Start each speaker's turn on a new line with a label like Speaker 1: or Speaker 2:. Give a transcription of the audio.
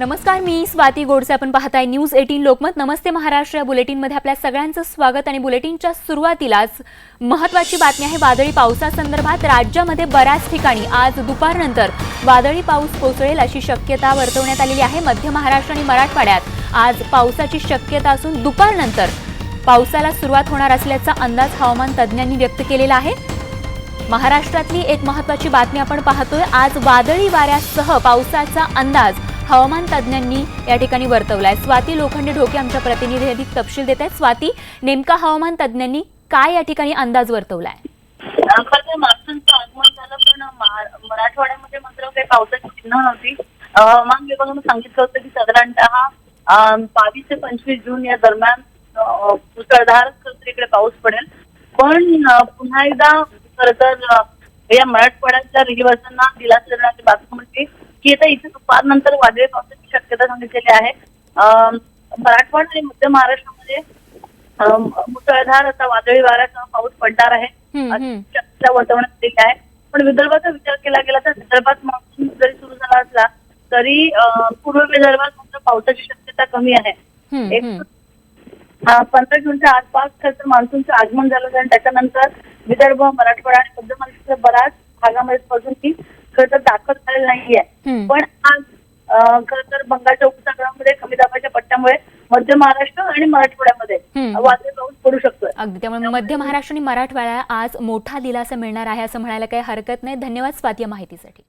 Speaker 1: नमस्कार मी स्वाती गोडसे. आपण पाहताय न्यूज एटीन लोकमत. नमस्ते महाराष्ट्र. या बुलेटिनमध्ये आपल्या सगळ्यांचं स्वागत आणि बुलेटिनच्या सुरुवातीलाच महत्वाची बातमी आहे वादळी पावसासंदर्भात. राज्यामध्ये बऱ्याच ठिकाणी आज दुपारनंतर वादळी पाऊस कोसळेल अशी शक्यता वर्तवण्यात आलेली आहे. मध्य महाराष्ट्र आणि मराठवाड्यात आज पावसाची शक्यता असून दुपारनंतर पावसाला सुरुवात होणार असल्याचा अंदाज हवामान तज्ज्ञांनी व्यक्त केलेला आहे. महाराष्ट्रातली एक महत्वाची बातमी आपण पाहतोय. आज वादळी वाऱ्यासह पावसाचा अंदाज हवामान तज्ज्ञांनी या ठिकाणी वर्तवलाय. स्वाती लोखंडे ढोके आमच्या प्रतिनिधी अधिक तपशील देत आहेत. स्वाती नेमका हवामान तज्ज्ञांनी काय या ठिकाणी अंदाज वर्तवलाय?
Speaker 2: खरं मान्सूनचं आगमन झालं पण मराठवाड्यामध्ये मात्र काही पावसाची चिन्ह नव्हती. हवामान विभागानं सांगितलं होतं की साधारणतः बावीस ते पंचवीस जून या दरम्यान मुसळधार इकडे पाऊस पडेल. पण पुन्हा एकदा खरं तर या मराठवाड्यातल्या रहिवाशांना दिलासा देण्याची बातमी म्हणजे की आता इथे दुपारनंतर वादळी पावसाची शक्यता सांगितलेली आहे. मराठवाडा आणि मध्य महाराष्ट्रामध्ये मुसळधार असा वादळी वाऱ्यासह पाऊस पडणार आहे. वर्तवण्यात आलेली आहे. पण विदर्भाचा विचार केला गेला तर विदर्भात मान्सून जरी सुरू झाला असला तरी पूर्व विदर्भात मात्र पावसाची शक्यता कमी आहे. एक पंधरा जूनच्या आसपास खरं तर मान्सूनचं आगमन झालं आणि त्याच्यानंतर विदर्भ मराठवाडा आणि मध्य महाराष्ट्राच्या बऱ्याच भागामध्ये पासून ती खरं तर दाखल झालेली नाहीये. पण आज खरं तर बंगालच्या उपसागरामध्ये कमी दाबाच्या पट्ट्यामुळे मध्य महाराष्ट्र आणि मराठवाड्यामध्ये. वादळी पाऊस पडू शकतोय.
Speaker 1: अगदी. त्यामुळे मध्य महाराष्ट्र आणि मराठवाड्याला आज मोठा दिलासा मिळणार आहे असं म्हणायला काही हरकत नाही. धन्यवाद स्वाती माहितीसाठी.